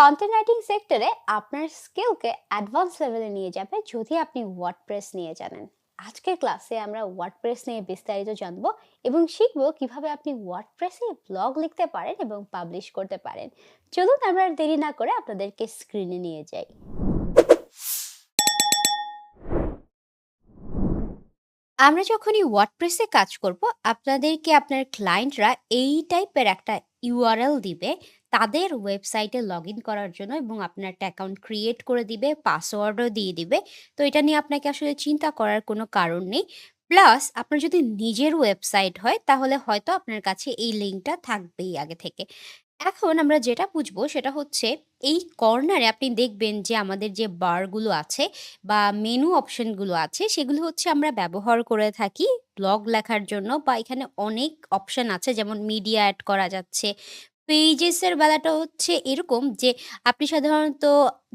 Content writing সেক্টরে আপনার স্কিলকে advance লেভেলে নিয়ে যাবে যদি আপনি ওয়ার্ডপ্রেস নিয়ে জানেন। আজকের ক্লাসে আমরা ওয়ার্ডপ্রেস নিয়ে বিস্তারিত জানব এবং শিখব কীভাবে আপনি ওয়ার্ডপ্রেসে ব্লগ লিখতে পারেন এবং পাবলিশ করতে পারেন। চলুন আমরা দেরি না করে আপনাদেরকে স্ক্রিনে নিয়ে যাই। আমরা যখনই ওয়ার্ডপ্রেসে কাজ করব, আপনাদেরকে আপনার ক্লায়েন্টরা এই টাইপের একটা ইউআরএল দিবে তাদের ওয়েবসাইটে লগ ইন করার জন্য এবং আপনার একটা অ্যাকাউন্ট ক্রিয়েট করে দিবে, পাসওয়ার্ডও দিয়ে দিবে। তো এটা নিয়ে আপনাকে আসলে চিন্তা করার কোনো কারণ নেই। প্লাস আপনার যদি নিজের ওয়েবসাইট হয়, তাহলে হয়তো আপনার কাছে এই লিঙ্কটা থাকবেই আগে থেকে। এখন আমরা যেটা বুঝব সেটা হচ্ছে, এই কর্নারে আপনি দেখবেন যে আমাদের যে বারগুলো আছে বা মেনু অপশনগুলো আছে, সেগুলো হচ্ছে আমরা ব্যবহার করে থাকি ব্লগ লেখার জন্য বা এখানে অনেক অপশন আছে যেমন মিডিয়া অ্যাড করা যাচ্ছে পেজেসের বেলাটা হচ্ছে এরকম যে, আপনি সাধারণত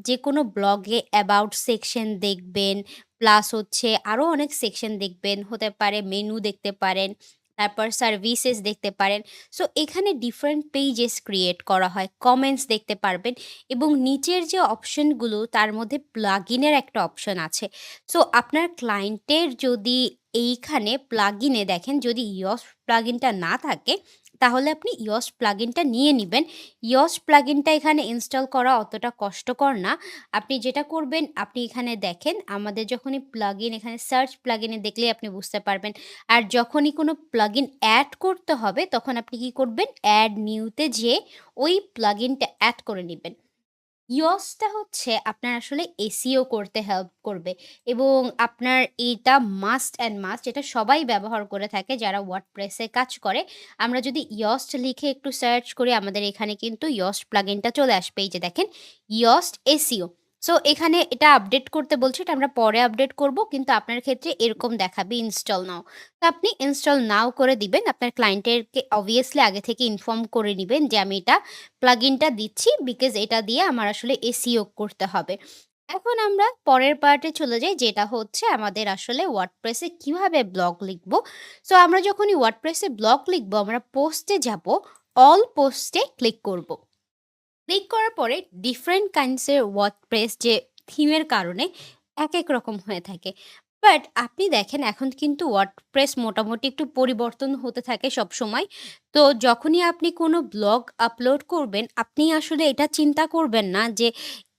যে কোনো ব্লগে অ্যাবাউট সেকশন দেখবেন প্লাস হচ্ছে আরও অনেক সেকশন দেখবেন, হতে পারে মেনু দেখতে পারেন, তারপর সার্ভিসেস দেখতে পারেন। সো এখানে ডিফারেন্ট পেজেস ক্রিয়েট করা হয় কমেন্টস দেখতে পারবেন এবং নিচের যে অপশনগুলো তার মধ্যে প্লাগইনের একটা অপশন আছে। সো আপনার ক্লায়েন্টের যদি এইখানে প্লাগইনে দেখেন, যদি ইয়স প্লাগইনটা না থাকে তাহলে আপনি ইয়স প্লাগিনটা নিয়ে নেবেন ইয়স প্লাগিনটা এখানে ইনস্টল করা অতটা কষ্টকর না। আপনি যেটা করবেন, আপনি এখানে দেখেন, আমাদের যখনই প্লাগিন এখানে সার্চ প্লাগিনে দেখলে আপনি বুঝতে পারবেন। আর যখনই কোনো প্লাগিন অ্যাড করতে হবে, তখন আপনি কি করবেন? অ্যাড নিউতে যেয়ে ওই প্লাগিনটা অ্যাড করে নিবেন। ইয়সটা হচ্ছে আপনার আসলে এসিও করতে হেল্প করবে এবং আপনার এটা মাস্ট অ্যান্ড মাস্ট এটা সবাই ব্যবহার করে থাকে যারা ওয়ার্ডপ্রেসে কাজ করে। আমরা যদি ইয়স্ট লিখে একটু সার্চ করি আমাদের এখানে কিন্তু ইয়স্ট প্লাগিনটা চলে আসবে। এই যে দেখেন, ইয়স্ট এসইও। সো এখানে এটা আপডেট করতে বলছে এটা আমরা পরে আপডেট করব। কিন্তু আপনার ক্ষেত্রে এরকম দেখাবে ইনস্টল নাও। তো আপনি ইনস্টল নাও করে দিবেন। আপনার ক্লায়েন্টেরকে অবভিয়াসলি আগে থেকে ইনফর্ম করে নেবেন যে আমি এটা প্লাগইনটা দিচ্ছি বিকজ এটা দিয়ে আমার আসলে এসিও করতে হবে। এখন আমরা পরের পার্টে চলে যাই যেটা হচ্ছে আমাদের আসলে ওয়ার্ডপ্রেসে কীভাবে ব্লগ লিখব। সো আমরা যখনই ওয়ার্ডপ্রেসে ব্লগ লিখব আমরা পোস্টে যাব, অল পোস্টে ক্লিক করব। ক্লিক করার পরে ডিফারেন্ট কাইন্ডস এর ওয়ার্ডপ্রেস যে থিমের কারণে এক এক রকম হয়ে থাকে। বাট আপনি দেখেন এখন কিন্তু ওয়ার্ডপ্রেস মোটামুটি একটু পরিবর্তন হতে থাকে সবসময়। তো যখনই আপনি কোনো ব্লগ আপলোড করবেন, আপনি আসলে এটা চিন্তা করবেন না যে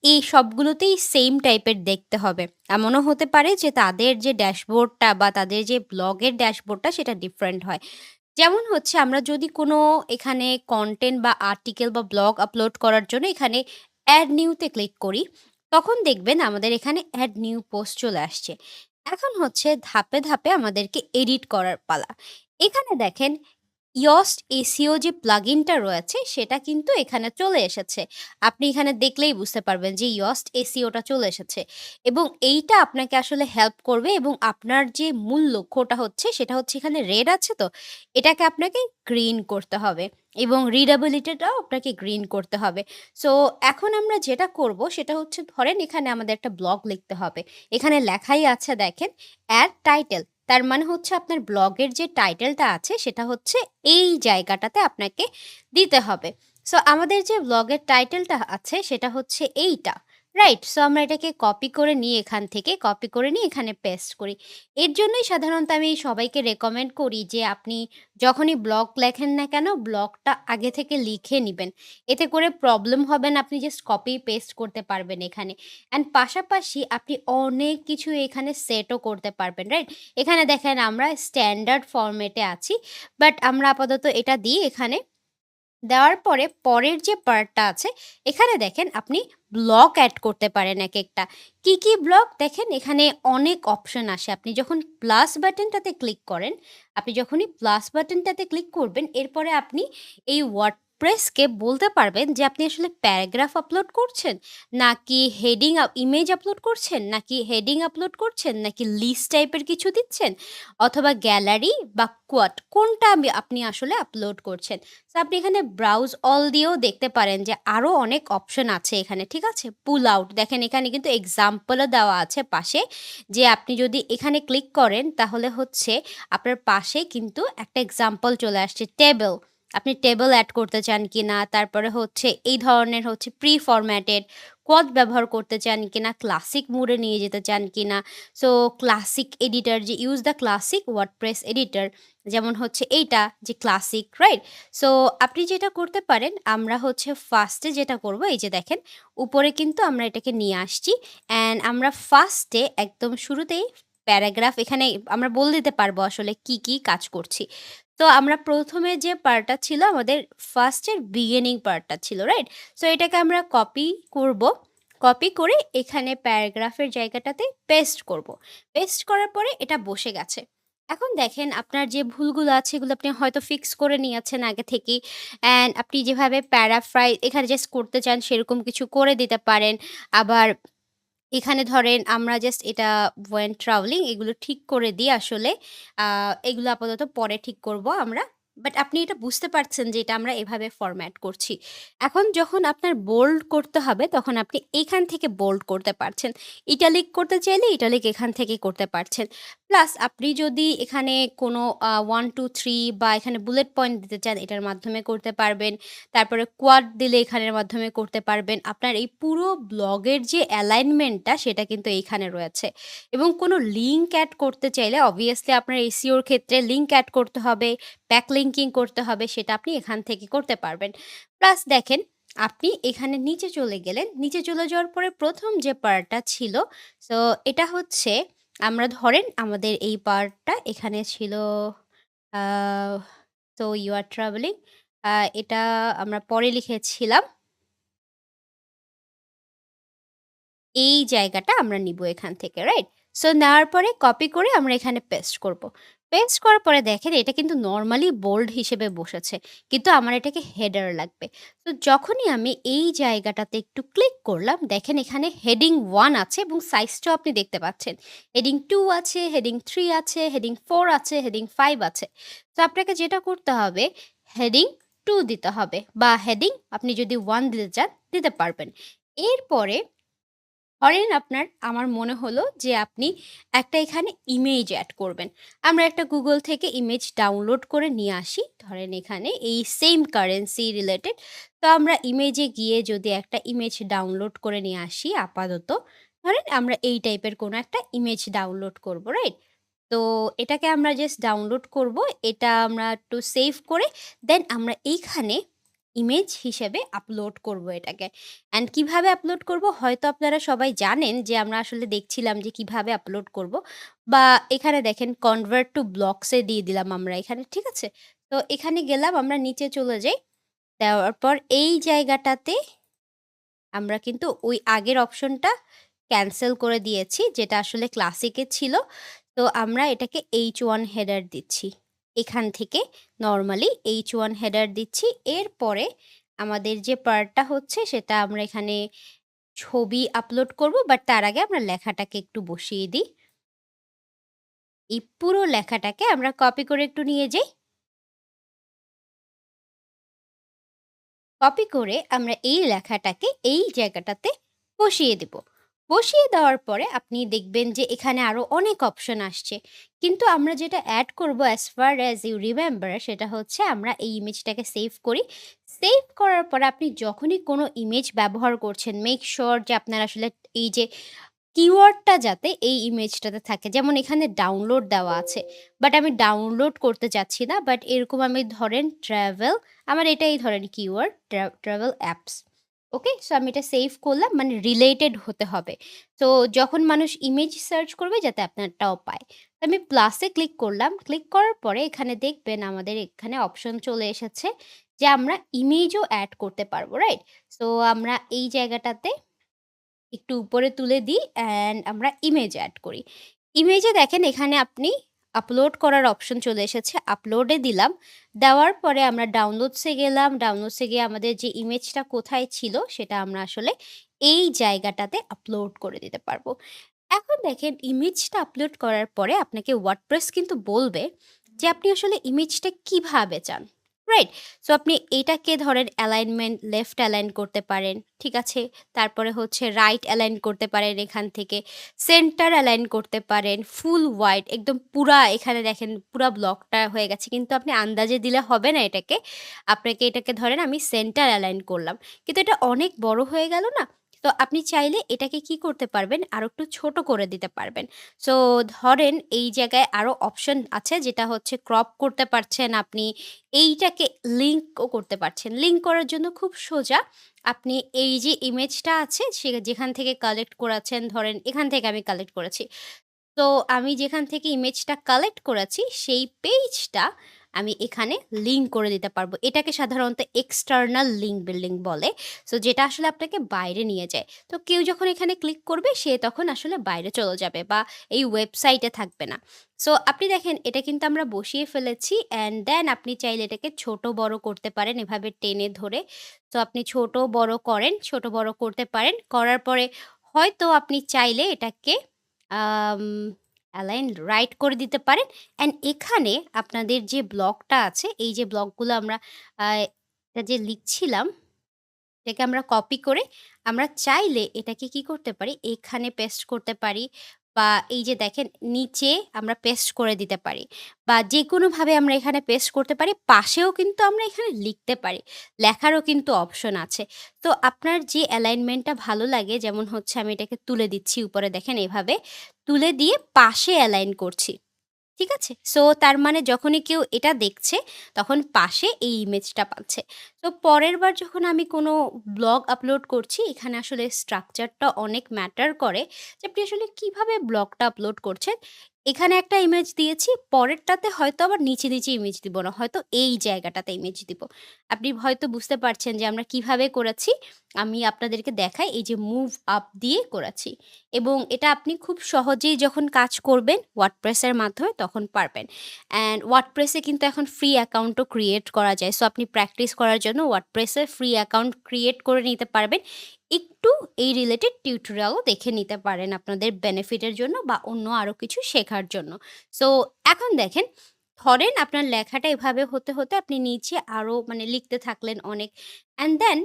এই সবগুলোতেই সেম টাইপের দেখতে হবে। এমনও হতে পারে যে তাদের যে ড্যাশবোর্ডটা বা তাদের যে ব্লগের ড্যাশবোর্ডটা সেটা ডিফারেন্ট হয়। যেমন হচ্ছে আমরা যদি কোনো এখানে কন্টেন্ট বা আর্টিকেল বা ব্লগ আপলোড করার জন্য এখানে অ্যাড নিউতে ক্লিক করি, তখন দেখবেন আমাদের এখানে অ্যাড নিউ পোস্ট চলে আসছে। এখন হচ্ছে ধাপে, ধাপে আমাদেরকে এডিট করার পালা। এখানে দেখেন ইয়স্ট এসিও যে প্লাগইনটা রয়েছে সেটা কিন্তু এখানে চলে এসেছে। আপনি এখানে দেখলেই বুঝতে পারবেন যে ইয়স্ট এসিওটা চলে এসেছে এবং এইটা আপনাকে আসলে হেল্প করবে এবং আপনার যে মূল লক্ষ্যটা হচ্ছে সেটা হচ্ছে এখানে রেড আছে তো, এটাকে আপনাকে গ্রিন করতে হবে এবং রিডাবিলিটিটাও আপনাকে গ্রিন করতে হবে। সো এখন আমরা যেটা করব সেটা হচ্ছে ধরেন এখানে আমাদের একটা ব্লগ লিখতে হবে। এখানে লেখাই আছে দেখেন অ্যাড টাইটেল তার মানে হচ্ছে আপনার ব্লগের যে টাইটেলটা আছে সেটা হচ্ছে এই জায়গাটাতে আপনাকে দিতে হবে। সো আমাদের যে ব্লগের টাইটেলটা আছে সেটা হচ্ছে এইটা। রাইট? সো আমরা এটাকে কপি করে নিয়ে এখান থেকে কপি করে নিয়ে এখানে পেস্ট করি। এর জন্যই সাধারণত আমি সবাইকে রেকমেন্ড করি যে আপনি যখনই ব্লগ লেখেন না কেন ব্লগটা আগে থেকে লিখে নিবেন। এতে করে প্রবলেম হবে না আপনি জাস্ট কপি পেস্ট করতে পারবেন এখানে। অ্যান্ড পাশাপাশি আপনি অনেক কিছু এখানে সেটও করতে পারবেন, রাইট? এখানে দেখেন আমরা স্ট্যান্ডার্ড ফরম্যাটে আছি। বাট আমরা আপাতত এটা দিই এখানে দেওয়ার পরে পরের যে পার্টটা আছে এখানে দেখেন আপনি ব্লক অ্যাড করতে পারেন এক একটা কি, কি ব্লক? দেখেন এখানে অনেক অপশন আসে। আপনি যখন প্লাস বাটনটাতে ক্লিক করেন, আপনি যখনই প্লাস বাটনটাতে ক্লিক করবেন এরপরে আপনি এই ওয়ার্ডপ্রেসকে বলতে পারবেন যে আপনি আসলে প্যারাগ্রাফ আপলোড করছেন, নাকি হেডিং ইমেজ আপলোড করছেন, নাকি হেডিং আপলোড করছেন, নাকি লিস্ট টাইপের কিছু দিচ্ছেন, অথবা গ্যালারি বা কোয়াট কোনটা আপনি আসলে আপলোড করছেন। সো আপনি এখানে ব্রাউজ অল দিয়েও দেখতে পারেন যে আরও অনেক অপশন আছে এখানে, ঠিক আছে? পুল আউট দেখেন এখানে কিন্তু এক্সাম্পলও দেওয়া আছে পাশে যে আপনি যদি এখানে ক্লিক করেন তাহলে হচ্ছে আপনার পাশে কিন্তু একটা এক্সাম্পল চলে আসছে টেবল। আপনি টেবল অ্যাড করতে চান কি না তারপরে হচ্ছে এই ধরনের হচ্ছে প্রি ফরম্যাটেড কোয়াড ব্যবহার করতে চান কি না ক্লাসিক মোডে নিয়ে যেতে চান কিনা। সো ক্লাসিক এডিটর যে use the classic WordPress editor যেমন হচ্ছে এইটা যে ক্লাসিক রাইট? সো আপনি যেটা করতে পারেন আমরা হচ্ছে ফার্স্টে যেটা করব এই যে দেখেন উপরে কিন্তু আমরা এটাকে নিয়ে আসছি অ্যান্ড আমরা ফার্স্টে একদম শুরুতেই প্যারাগ্রাফ এখানে আমরা বলে দিতে পারব আসলে কি, কি কাজ করছি। তো আমরা প্রথমে যে পার্টটা ছিল আমাদের ফার্স্টের বিগিনিং পার্টটা ছিল, রাইট? সো এটাকে আমরা কপি করব। কপি করে এখানে প্যারাগ্রাফের জায়গাটাতে পেস্ট করব। পেস্ট করার পরে এটা বসে গেছে। এখন দেখেন আপনার যে ভুলগুলো আছে এগুলো আপনি হয়তো ফিক্স করে নিয়েছেন আগে থেকেই অ্যান্ড আপনি যেভাবে প্যারাফ্রাই এখানে জাস্ট করতে চান সেরকম কিছু করে দিতে পারেন। আবার এখানে ধরেন আমরা জাস্ট এটা ওয়েন ট্রাভেলিং এগুলো ঠিক করে দিই আসলে। এগুলো আপাতত পরে ঠিক করব আমরা। বাট আপনি এটা বুঝতে পারছেন যে এটা আমরা এভাবে ফরম্যাট করছি। এখন যখন আপনার বোল্ড করতে হবে, তখন আপনি এখান থেকে বোল্ড করতে পারছেন। ইটালিক করতে চাইলে ইটালিক এখান থেকে করতে পারছেন। প্লাস আপনি যদি এখানে কোনো ওয়ান টু থ্রি বা এখানে বুলেট পয়েন্ট দিতে চান এটার মাধ্যমে করতে পারবেন। তারপরে কোয়াড দিলে এখানের মাধ্যমে করতে পারবেন। আপনার এই পুরো ব্লগের যে অ্যালাইনমেন্টটা সেটা কিন্তু এইখানে রয়েছে। এবং কোনো লিঙ্ক অ্যাড করতে চাইলে অবভিয়াসলি আপনার এসিওর ক্ষেত্রে লিঙ্ক অ্যাড করতে হবে, ব্যাকলিঙ্কিং করতে হবে সেটা আপনি এখান থেকে করতে পারবেন। প্লাস দেখেন আপনি এখানে নিচে চলে গেলেন। নিচে চলে যাওয়ার পরে প্রথম যে পার্টটা ছিল সো এটা হচ্ছে আমরা ধরেন আমাদের এই পার্টটা এখানে ছিল তো ইউ আর ট্রাভেলিং এটা আমরা পরে লিখেছিলাম। এই জায়গাটা আমরা নিব এখান থেকে, রাইট? সো নেওয়ার পরে কপি করে আমরা এখানে পেস্ট করব। পেস্ট করার পরে দেখেন এটা কিন্তু নর্মালি বোল্ড হিসেবে বসেছে। কিন্তু আমার এটাকে হেডার লাগবে। তো যখনই আমি এই জায়গাটাতে একটু ক্লিক করলাম, দেখেন এখানে হেডিং ওয়ান আছে এবং সাইজটাও আপনি দেখতে পাচ্ছেন। হেডিং টু আছে, হেডিং থ্রি আছে, হেডিং ফোর আছে, হেডিং ফাইভ আছে। তো আপনাকে যেটা করতে হবে হেডিং টু দিতে হবে বা হেডিং আপনি যদি ওয়ান দিতে চান দিতে পারবেন। এরপরে ধরেন আপনার আমার মনে হলো যে আপনি একটা এখানে ইমেজ অ্যাড করবেন। আমরা একটা গুগল থেকে ইমেজ ডাউনলোড করে নিয়ে আসি। ধরেন এখানে এই সেম কারেন্সি রিলেটেড। তো আমরা ইমেজে গিয়ে যদি একটা ইমেজ ডাউনলোড করে নিয়ে আসি আপাতত। ধরেন আমরা এই টাইপের কোনো একটা ইমেজ ডাউনলোড করব, রাইট? তো এটাকে আমরা জাস্ট ডাউনলোড করব। এটা আমরা একটু সেভ করে দেন আমরা এইখানে ইমেজ হিসেবে আপলোড করব এটাকে। অ্যান্ড কীভাবে আপলোড করব হয়তো আপনারা সবাই জানেন যে আমরা আসলে দেখছিলাম যে কীভাবে আপলোড করব। বা এখানে দেখেন কনভার্ট টু ব্লকসে দিয়ে দিলাম আমরা এখানে, ঠিক আছে? তো এখানে গেলাম আমরা নিচে চলে যাই। দেওয়ার পর এই জায়গাটাতে আমরা কিন্তু ওই আগের অপশনটা ক্যান্সেল করে দিয়েছি যেটা আসলে ক্লাসিকে ছিল। তো আমরা এটাকে এইচ ওয়ান হেডার দিচ্ছি। এখান থেকে নর্মালি এইচ ওয়ান হেডার দিচ্ছি। এরপরে আমাদের যে পার্টটা হচ্ছে সেটা আমরা এখানে ছবি আপলোড করব। বাট তার আগে আমরা লেখাটাকে একটু বসিয়ে দিই। এই পুরো লেখাটাকে আমরা কপি করে একটু নিয়ে যাই। কপি করে আমরা এই লেখাটাকে এই জায়গাটাতে বসিয়ে দেব। বসিয়ে দেওয়ার পরে আপনি দেখবেন যে এখানে আরও অনেক অপশন আসছে। কিন্তু আমরা যেটা অ্যাড করব as far as you remember সেটা হচ্ছে আমরা এই ইমেজটাকে সেভ করি। সেভ করার পরে আপনি যখনই কোনো ইমেজ ব্যবহার করছেন মেক সিউর যে আপনার আসলে এই যে কিওয়ার্ডটা যাতে এই ইমেজটাতে থাকে। যেমন এখানে ডাউনলোড দেওয়া আছে। বাট আমি ডাউনলোড করতে চাচ্ছি না। বাট এরকম আমি ধরেন ট্রাভেল আমার এটাই ধরেন কিওয়ার্ড ট্রা ট্রাভেল অ্যাপস। ওকে? সো আমি এটা সেভ করলাম মানে রিলেটেড হতে হবে। তো যখন মানুষ ইমেজ সার্চ করবে যাতে আপনারটাও পায়। তো আমি প্লাসে ক্লিক করলাম। ক্লিক করার পরে এখানে দেখবেন আমাদের এখানে অপশন চলে এসেছে যে আমরা ইমেজও অ্যাড করতে পারব, রাইট? সো আমরা এই জায়গাটাতে একটু উপরে তুলে দিই অ্যান্ড আমরা ইমেজ অ্যাড করি। ইমেজে দেখেন এখানে আপনি আপলোড করার অপশন চলে এসেছে। আপলোডে দিলাম। দেওয়ার পরে আমরা ডাউনলোডসে গেলাম। ডাউনলোডসে গিয়ে আমাদের যে ইমেজটা কোথায় ছিল সেটা আমরা আসলে এই জায়গাটাতে আপলোড করে দিতে পারব। এখন দেখেন ইমেজটা আপলোড করার পরে আপনাকে ওয়ার্ডপ্রেস কিন্তু বলবে যে আপনি আসলে ইমেজটা কীভাবে চান। রাইট? সো আপনি এটাকে ধরেন অ্যালাইনমেন্ট লেফট অ্যালাইন করতে পারেন। ঠিক আছে? তারপরে হচ্ছে রাইট অ্যালাইন করতে পারেন এখান থেকে। সেন্টার অ্যালাইন করতে পারেন। ফুল ওয়াইড একদম পুরা এখানে দেখেন, পুরা ব্লকটা হয়ে গেছে। কিন্তু আপনি আন্দাজে দিলে হবে না এটাকে। আপনাকে এটাকে ধরেন আমি সেন্টার অ্যালাইন করলাম। কিন্তু এটা অনেক বড় হয়ে গেল না? তো আপনি চাইলে এটাকে কি করতে পারবেন? আরও একটু ছোট করে দিতে পারবেন। সো ধরেন এই জায়গায় আরও অপশন আছে যেটা হচ্ছে ক্রপ করতে পারছেন আপনি। এইটাকে লিঙ্কও করতে পারছেন। লিঙ্ক করার জন্য খুব সোজা। আপনি এই যে ইমেজটা আছে সে যেখান থেকে কালেক্ট করেছেন ধরেন এখান থেকে আমি কালেক্ট করেছি। তো আমি যেখান থেকে ইমেজটা কালেক্ট করেছি, সেই পেজটা আমি এখানে লিঙ্ক করে দিতে পারব। এটাকে সাধারণত এক্সটার্নাল লিঙ্ক বিল্ডিং বলে। সো যেটা আসলে আপনাকে বাইরে নিয়ে যায়। তো কেউ যখন এখানে ক্লিক করবে সে তখন আসলে বাইরে চলে যাবে বা এই ওয়েবসাইটে থাকবে না। সো আপনি দেখেন এটা কিন্তু আমরা বসিয়ে ফেলেছি অ্যান্ড দেন আপনি চাইলে এটাকে ছোট বড় করতে পারেন এভাবে টেনে ধরে। তো আপনি ছোট বড় করেন, ছোট বড় করতে পারেন। করার পরে হয়তো আপনি চাইলে এটাকে অ্যালাইন রাইট করে দিতে পারেন। অ্যান্ড এখানে আপনাদের যে ব্লকটা আছে, এই যে ব্লকগুলো আমরা এটা যে লিখছিলাম, এটাকে আমরা কপি করে আমরা চাইলে এটাকে কি করতে পারি, এখানে পেস্ট করতে পারি বা এই যে দেখেন নিচে আমরা পেস্ট করে দিতে পারি বা যে কোনোভাবে আমরা এখানে পেস্ট করতে পারি। পাশেও কিন্তু আমরা এখানে লিখতে পারি। লেখারও কিন্তু অপশন আছে। তো আপনার যে অ্যালাইনমেন্টটা ভালো লাগে, যেমন হচ্ছে আমি এটাকে তুলে দিচ্ছি উপরে দেখেন এভাবে, তুলে দিয়ে পাশে অ্যালাইন করছি। ঠিক আছে? সো তার মানে যখনই কেউ এটা দেখছে, তখন পাশে এই ইমেজটা পাচ্ছে। তো পরের বার যখন আমি কোনো ব্লগ আপলোড করছি, এখানে আসলে স্ট্রাকচারটা অনেক ম্যাটার করে যে আপনি আসলে কীভাবে ব্লগটা আপলোড করছেন। এখানে একটা ইমেজ দিয়েছি, পরেরটাতে হয়তো আবার নিচে, নিচে ইমেজ দিব না। হয়তো এই জায়গাটাতে ইমেজ দিব। আপনি হয়তো বুঝতে পারছেন যে আমরা কীভাবে করেছি। আমি আপনাদেরকে দেখাই এই যে মুভ আপ দিয়ে করেছি। এবং এটা আপনি খুব সহজেই যখন কাজ করবেন এর মাধ্যমে তখন পারবেন। অ্যান্ড এ কিন্তু এখন ফ্রি অ্যাকাউন্টও ক্রিয়েট করা যায়। সো আপনি প্র্যাকটিস করার জন্য এ ফ্রি অ্যাকাউন্ট ক্রিয়েট করে নিতে পারবেন। একটু এই রিলেটেড টিউটোরিয়ালও দেখে নিতে পারেন আপনাদের বেনিফিটের জন্য বা অন্য আরও কিছু শেখার জন্য। সো এখন দেখেন, ধরেন আপনার লেখাটা এভাবে হতে, হতে আপনি নিচে আরও মানে লিখতে থাকলেন অনেক। অ্যান্ড দেন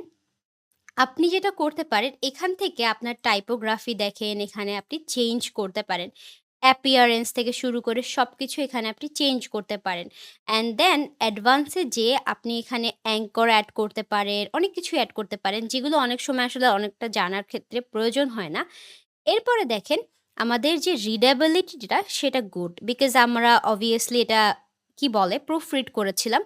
আপনি যেটা করতে পারেন, এখান থেকে আপনার টাইপোগ্রাফি দেখেন, এখানে আপনি চেঞ্জ করতে পারেন। অ্যাপিয়ারেন্স থেকে শুরু করে সব কিছু এখানে আপনি চেঞ্জ করতে পারেন। অ্যান্ড দেন অ্যাডভান্সে যেয়ে আপনি এখানে অ্যাঙ্কর অ্যাড করতে পারেন, অনেক কিছু অ্যাড করতে পারেন, যেগুলো অনেক সময় আসলে অনেকটা জানার ক্ষেত্রে প্রয়োজন হয় না। এরপরে দেখেন, আমাদের যে রিডেবিলিটি যেটা সেটা গুড। বিকজ আমরা অবভিয়াসলি এটা কি বলে প্রুফ রিড করেছিলাম।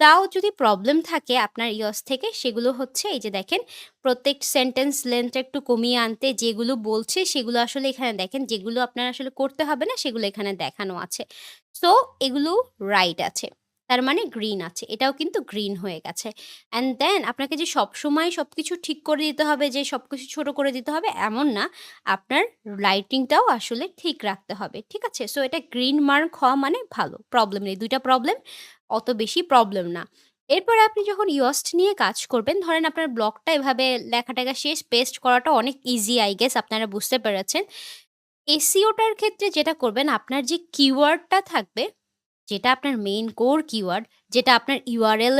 তাও যদি প্রবলেম থাকে আপনার ইয়স থেকে, সেগুলো হচ্ছে এই যে দেখেন, প্রত্যেক সেন্টেন্স লেন্থ একটু কমিয়ে আনতে যেগুলো বলছে, সেগুলো আসলে এখানে দেখেন, যেগুলো আপনার আসলে করতে হবে না, সেগুলো এখানে দেখানো আছে। সো এগুলো রাইট আছে। তার মানে গ্রিন আছে। এটাও কিন্তু গ্রিন হয়ে গেছে। অ্যান্ড দেন আপনাকে যে সবসময় সবকিছু ঠিক করে দিতে হবে যে সব কিছু ছোটো করে দিতে হবে এমন না। আপনার লাইটিংটাও আসলে ঠিক রাখতে হবে। ঠিক আছে? সো এটা গ্রিন মার্ক হওয়া মানে ভালো। প্রবলেম নেই। দুইটা প্রবলেম অত বেশি প্রবলেম না। এরপরে আপনি যখন yoast নিয়ে কাজ করবেন, ধরেন আপনার ব্লগটা এভাবে লেখা-টেখা শেষ, পেস্ট করাটা অনেক ইজি আই গেস আপনারা বুঝতে পেরেছেন। এসিওটার ক্ষেত্রে যেটা করবেন আপনার যে কিওয়ার্ডটা থাকবে, যেটা আপনার মেইন কোর কিওয়ার্ড, যেটা আপনার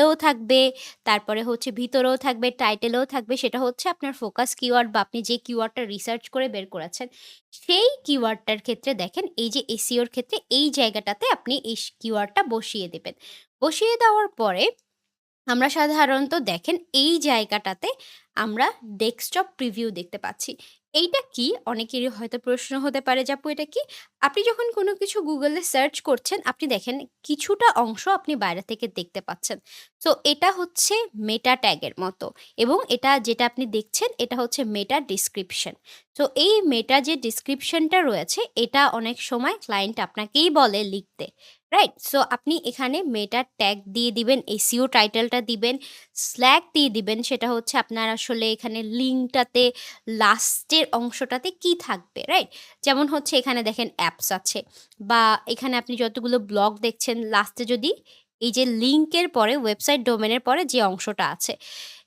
এও থাকবে, তারপরে হচ্ছে ভিতরেও থাকবে, টাইটেলেও থাকবে, সেটা হচ্ছে আপনার ফোকাস কিওয়ার্ড বা আপনি যে কিওয়ার্ডটা রিসার্চ করে বের করেছেন, সেই কিওয়ার্ডটার ক্ষেত্রে দেখেন এই যে এসিওর ক্ষেত্রে এই জায়গাটাতে আপনি এই কিওয়ার্ডটা বসিয়ে দেবেন। বসিয়ে দেওয়ার পরে আমরা সাধারণত দেখেন এই জায়গাটাতে আমরা ডেস্কটপ প্রিভিউ দেখতে পাচ্ছি। এইটা কি? অনেকেরই হয়তো প্রশ্ন হতে পারে যে, "আপু এটা কি?" আপনি যখন কোনো কিছু গুগলে সার্চ করছেন, আপনি দেখেন কিছুটা অংশ আপনি বাইরে থেকে দেখতে পাচ্ছেন। তো এটা হচ্ছে মেটা ট্যাগের মতো এবং এটা যেটা আপনি দেখছেন এটা হচ্ছে মেটা ডেসক্রিপশন। সো এই মেটা যে ডিসক্রিপশনটা রয়েছে এটা অনেক সময় ক্লায়েন্ট আপনাকেই বলে লিখতে। রাইট? সো আপনি এখানে মেটা ট্যাগ দিয়ে দিবেন, এসিও টাইটেলটা দিবেন, স্ল্যাগ দিয়ে দিবেন সেটা হচ্ছে আপনার আসলে এখানে লিঙ্কটাতে লাস্টের অংশটাতে কি থাকবে, রাইট? যেমন হচ্ছে এখানে দেখেন অ্যাপস আছে বা এখানে আপনি যতগুলো ব্লগ দেখছেন লাস্টে যদি এই যে লিঙ্কের পরে ওয়েবসাইট ডোমেনের পরে যে অংশটা আছে।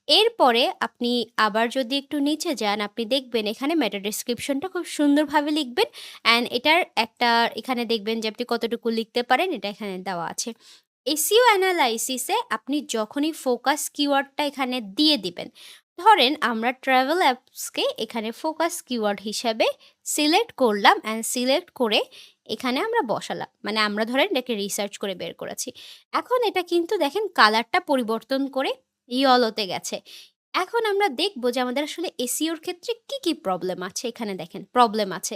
এরপরে আপনি আবার যদি একটু নিচে যান, আপনি দেখবেন এখানে মেটা ডেসক্রিপশনটা খুব সুন্দরভাবে লিখবেন অ্যান্ড এটার একটা এখানে দেখবেন যে আপনি কতটুকু লিখতে পারেন এটা এখানে দেওয়া আছে। এসইও অ্যানালাইসিসে আপনি যখনই ফোকাস কিওয়ার্ডটা এখানে দিয়ে দিবেন। ধরেন আমরা ট্রাভেল অ্যাপসকে এখানে ফোকাস কিওয়ার্ড হিসাবে সিলেক্ট করলাম অ্যান্ড সিলেক্ট করে এখানে আমরা বসালাম। মানে আমরা ধরেন এটাকে রিসার্চ করে বের করেছি। এখন এটা কিন্তু দেখেন কালারটা পরিবর্তন করে ইয়েলোতে গেছে। এখন আমরা দেখব যে আমাদের আসলে এসিওর ক্ষেত্রে কি, কি প্রবলেম আছে এখানে দেখেন প্রবলেম আছে।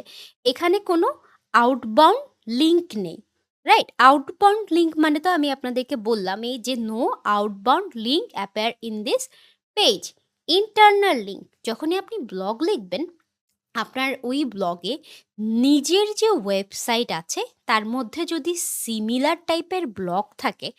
এখানে কোনো আউটবাউন্ড লিঙ্ক নেই। রাইট? আউটবাউন্ড লিঙ্ক মানে তো আমি আপনাদেরকে বললাম এই যে no outbound link appear in this page. Internal link যখনই আপনি ব্লগ লিখবেন, আপনার ওই ব্লগে নিজের যে ওয়েবসাইট আছে তার মধ্যে যদি সিমিলার টাইপের ব্লগ থাকে,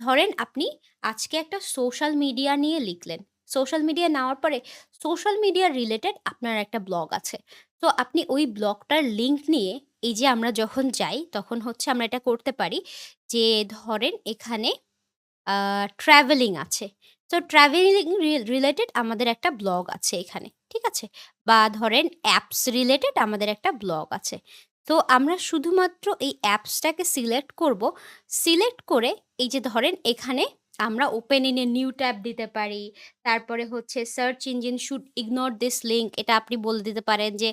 ধরেন আপনি আজকে একটা সোশ্যাল মিডিয়া নিয়ে লিখলেন। সোশ্যাল মিডিয়া নেওয়ার পরে সোশ্যাল মিডিয়া রিলেটেড আপনার একটা ব্লগ আছে। তো আপনি ওই ব্লগটার লিঙ্ক নিয়ে এই যে আমরা যখন যাই, তখন হচ্ছে আমরা এটা করতে পারি যে ধরেন এখানে ট্রাভেলিং আছে। তো ট্রাভেলিং রি রিলেটেড আমাদের একটা ব্লগ আছে এখানে। ঠিক আছে? বা ধরেন অ্যাপস রিলেটেড আমাদের একটা ব্লগ আছে। তো আমরা শুধুমাত্র এই অ্যাপসটাকে সিলেক্ট করব। সিলেক্ট করে এই যে ধরেন এখানে আমরা ওপেন ইন নিউ ট্যাব দিতে পারি। তারপরে হচ্ছে search engine should ignore this link এটা আপনি বলে দিতে পারেন যে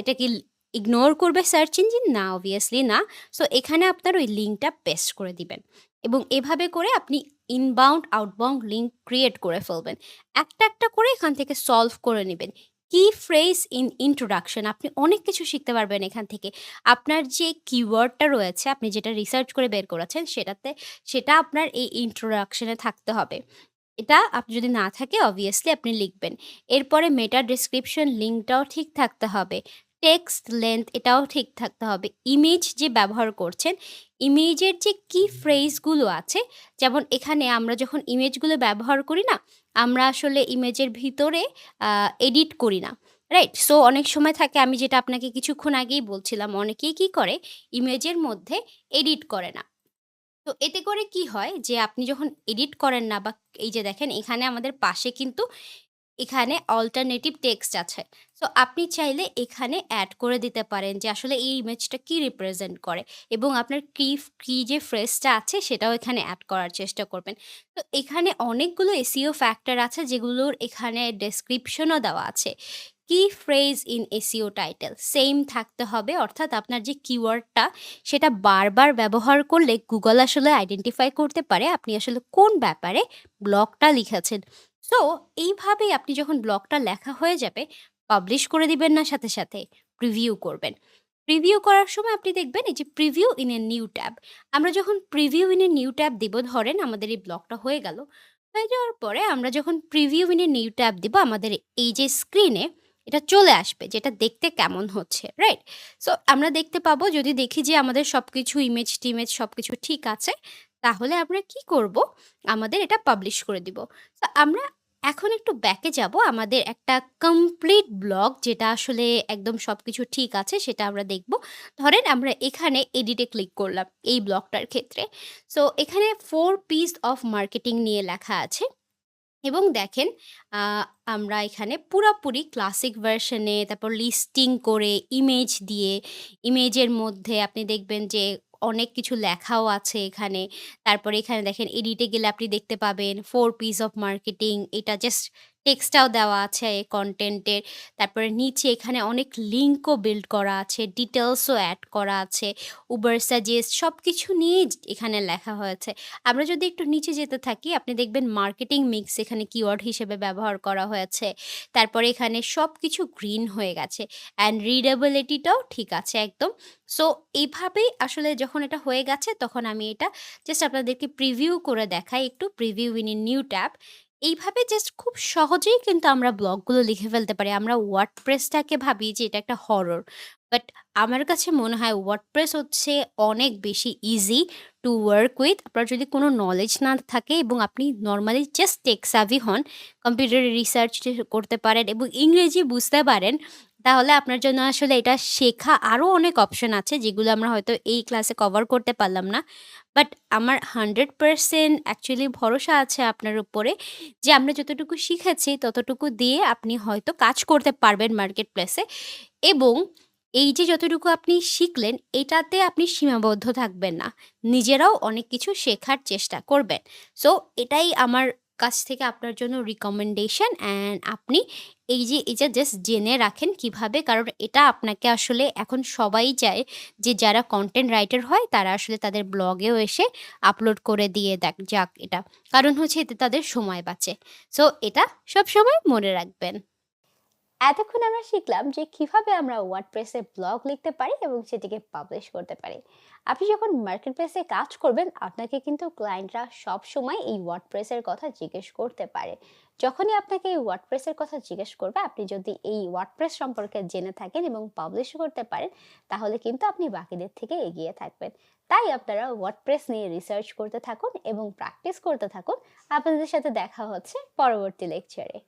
এটা কি ইগনোর করবে সার্চ ইঞ্জিন? না অবভিয়াসলি না। সো এখানে আপনার ওই লিঙ্কটা পেস্ট করে দিবেন। এবং এভাবে করে আপনি ইনবাউন্ড, আউটবাউন্ড লিঙ্ক ক্রিয়েট করে ফেলবেন। একটা, একটা করে এখান থেকে সলভ করে নিবেন। কি ফ্রেজ ইন ইন্ট্রোডাকশন আপনি অনেক কিছু শিখতে পারবেন এখান থেকে। আপনার যে কিওয়ার্ডটা রয়েছে, আপনি যেটা রিসার্চ করে বের করেছেন সেটাতে সেটা আপনার এই ইন্ট্রোডাকশন থাকতে হবে। এটা আপনি যদি না থাকে অবভিয়াসলি আপনি লিখবেন। এরপরে মেটা ডেসক্রিপশন লিঙ্কটাও ঠিক থাকতে হবে। টেক্সট লেংথ এটাও ঠিক থাকতে হবে। ইমেজ যে ব্যবহার করছেন, ইমেজের যে কি ফ্রেজগুলো আছে, যেমন এখানে আমরা যখন ইমেজগুলো ব্যবহার করি না, আমরা আসলে ইমেজের ভিতরে এডিট করি না। রাইট? সো অনেক সময় থাকে আমি যেটা আপনাকে কিছুক্ষণ আগেই বলছিলাম, অনেকেই কি করে ইমেজের মধ্যে এডিট করে না। তো এতে করে কি হয় যে আপনি যখন এডিট করেন না বা এই যে দেখেন এখানে আমাদের পাশে কিন্তু এখানে অল্টারনেটিভ টেক্সট আছে। সো আপনি চাইলে এখানে অ্যাড করে দিতে পারেন যে আসলে এই ইমেজটা কি রিপ্রেজেন্ট করে এবং আপনার কি কি যে ফ্রেজটা আছে সেটাও এখানে অ্যাড করার চেষ্টা করবেন। তো এখানে অনেকগুলো এসইও ফ্যাক্টর আছে যেগুলোর এখানে ডেসক্রিপশনও দেওয়া আছে। Key phrase in SEO title same থাকতে হবে, অর্থাৎ আপনার যে কিওয়ার্ডটা সেটা বারবার ব্যবহার করলে গুগল আসলে আইডেন্টিফাই করতে পারে আপনি আসলে কোন ব্যাপারে ব্লগটা লিখেছেন। সো এইভাবেই আপনি যখন ব্লগটা লেখা হয়ে যাবে, পাবলিশ করে দিবেন না সাথে, সাথে প্রিভিউ করবেন। প্রিভিউ করার সময় আপনি দেখবেন এই যে preview in a new tab. আমরা যখন preview in a new tab দিব ধরেন আমাদের এই ব্লগটা হয়ে গেল। হয়ে যাওয়ার পরে আমরা যখন preview in a new tab দিব আমাদের এই যে স্ক্রিনে এটা চলে আসবে যেটা দেখতে কেমন হচ্ছে, রাইট? সো আমরা দেখতে পাবো যদি দেখি যে আমাদের সব কিছু ইমেজ-টিমেজ সব কিছু ঠিক আছে, তাহলে আমরা কি করব? আমাদের এটা পাবলিশ করে দিব। তো আমরা এখন একটু ব্যাকে যাব। আমাদের একটা কমপ্লিট ব্লগ যেটা আসলে একদম সব কিছু ঠিক আছে সেটা আমরা দেখব। ধরেন আমরা এখানে এডিটে ক্লিক করলাম এই ব্লগটার ক্ষেত্রে। সো এখানে ফোর পিস অফ মার্কেটিং নিয়ে লেখা আছে। এবং দেখেন আমরা এখানে পুরাপুরি ক্লাসিক ভার্শন এ তারপর লিস্টিং করে ইমেজ দিয়ে, ইমেজের মধ্যে আপনি দেখবেন যে অনেক কিছু লেখাও আছে এখানে। তারপরে এখানে দেখেন, এডিটে গেলে আপনি দেখতে পাবেন ফোর পিস অফ মার্কেটিং এটা জাস্ট টেক্সটটাও দেওয়া আছে এই কন্টেন্টের তারপরে নিচে এখানে অনেক লিঙ্কও বিল্ড করা আছে, ডিটেলসও অ্যাড করা আছে। উবার সাজেস্ট সব কিছু নিয়েই এখানে লেখা হয়েছে। আমরা যদি একটু নিচে যেতে থাকি আপনি দেখবেন মার্কেটিং মিক্স এখানে কিওয়ার্ড হিসেবে ব্যবহার করা হয়েছে। তারপরে এখানে সব কিছু গ্রিন হয়ে গেছে অ্যান্ড রিডেবিলিটিটাও ঠিক আছে একদম। সো এইভাবেই আসলে যখন এটা হয়ে গেছে তখন আমি এটা জাস্ট আপনাদেরকে প্রিভিউ করে দেখাই একটু preview in a new tab. এইভাবে জাস্ট খুব সহজেই কিন্তু আমরা ব্লগগুলো লিখে ফেলতে পারি। আমরা ওয়ার্ডপ্রেসটাকে ভাবি যে এটা একটা হরর। বাট আমার কাছে মনে হয় ওয়ার্ডপ্রেস হচ্ছে অনেক বেশি ইজি টু ওয়ার্ক উইথ। আপনার যদি কোনো নলেজ না থাকে এবং আপনি নর্মালি জাস্ট টেক সাভি হন, কম্পিউটারে রিসার্চ করতে পারেন এবং ইংরেজি বুঝতে পারেন, তাহলে আপনার জন্য আসলে এটা শেখা আরও অনেক অপশন আছে যেগুলো আমরা হয়তো এই ক্লাসে কভার করতে পারলাম না। বাট আমার 100% অ্যাকচুয়ালি ভরসা আছে আপনার উপরে যে আমরা যতটুকু শিখেছি ততটুকু দিয়ে আপনি হয়তো কাজ করতে পারবেন মার্কেট প্লেসে এবং এই যে যতটুকু আপনি শিখলেন, এটাতে আপনি সীমাবদ্ধ থাকবেন না। নিজেরাও অনেক কিছু শেখার চেষ্টা করবেন। সো এটাই আমার কাছ থেকে আপনার জন্য রিকমেন্ডেশন অ্যান্ড আপনি এই যে যে জাস্ট জেনে রাখেন কীভাবে, কারণ এটা আপনাকে আসলে এখন সবাই চায় যে, যারা কন্টেন্ট রাইটার হয়, তারা আসলে তাদের ব্লগেও এসে আপলোড করে দিয়ে দেখ, যাক এটা। কারণ হচ্ছে এতে তাদের সময় বাঁচে। সো এটা সব সময় মনে রাখবেন। এতক্ষণ আমরা শিখলাম যে কীভাবে আমরা ওয়ার্ডপ্রেসে ব্লগ লিখতে পারি এবং সেটিকে পাবলিশ করতে পারি। আপনি যখন মার্কেট প্লেসে কাজ করবেন, আপনাকে কিন্তু ক্লায়েন্টরা সব সময় এই ওয়ার্ডপ্রেসের কথা জিজ্ঞেস করতে পারে। যখনই আপনাকে এই ওয়ার্ডপ্রেসের কথা জিজ্ঞেস করবে, আপনি যদি এই ওয়ার্ডপ্রেস সম্পর্কে জেনে থাকেন এবং পাবলিশ করতে পারেন, তাহলে কিন্তু আপনি বাকিদের থেকে এগিয়ে থাকবেন। তাই আপনারা ওয়ার্ডপ্রেস নিয়ে রিসার্চ করতে থাকুন এবং প্র্যাকটিস করতে থাকুন। আপনাদের সাথে দেখা হচ্ছে পরবর্তী লেকচারে